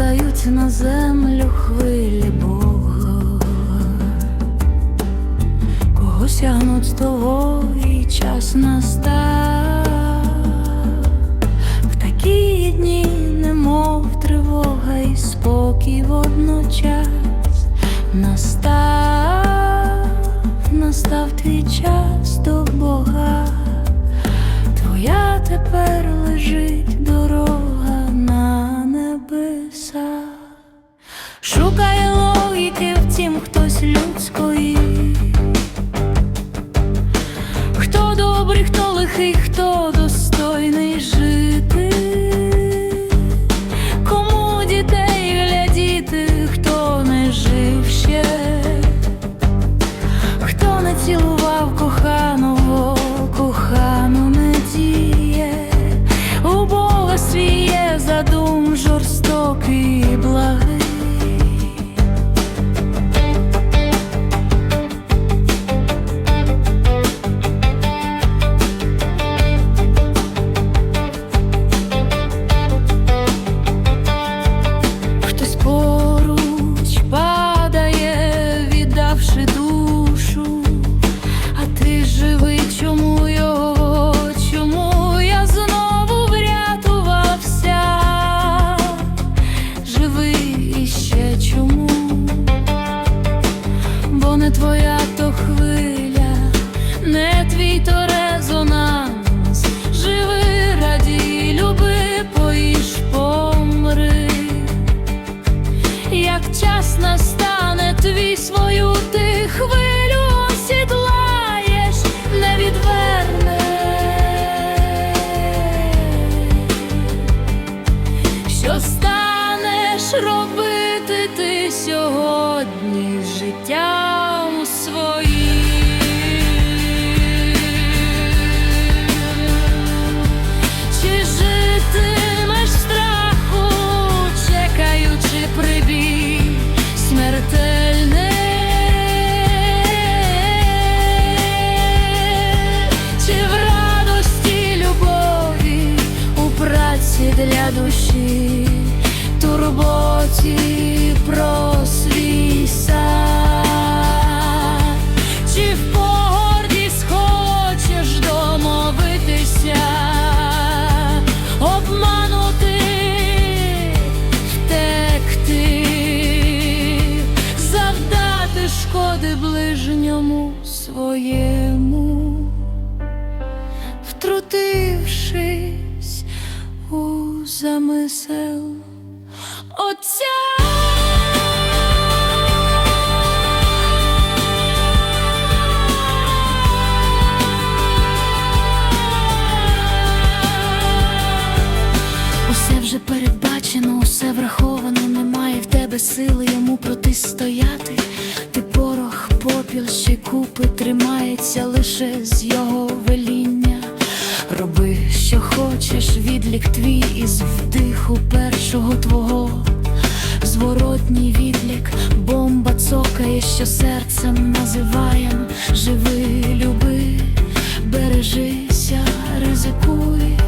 падають на землю хвилі Бога, кого сягнуть з того і час настав, в такі дні, немов тривога і спокій водночас настав, настав твій час до Бога, твоя тепер лежить. Достойний жити. Кому дітей глядіти, хто не жив ще, хто не цілував коханого, Бо не твоя то хвиля, для душі, турботі про свій сад? Чи в погорді схочеш домовитися, обманути, втекти, завдати шкоди ближньому своєму, замисел Отця. Усе вже передбачено, усе враховано, немає в тебе сили йому протистояти. Ти порох, попіл, ще купи тримається лише з його веління. Що хочеш, відлік твій із вдиху першого твого. Зворотній відлік, бомба цокає, що серцем називаєм. Живи, люби, бережися, ризикуй.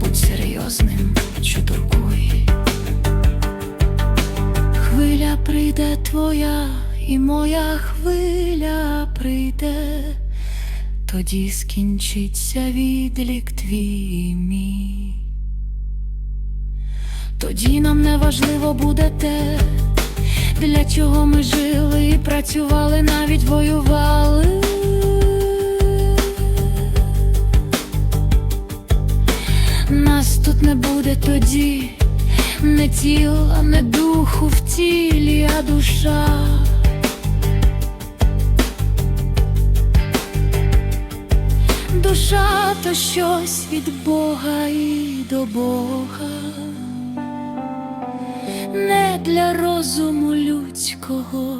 Будь серйозним, чудуркуй. Хвиля прийде твоя, і моя хвиля прийде, тоді скінчиться відлік твій мій. Тоді нам не важливо буде те, для чого ми жили і працювали, навіть воювали. Нас тут не буде тоді, не тіла, не духу в тілі, а душа. Душа то щось від Бога і до Бога, не для розуму людського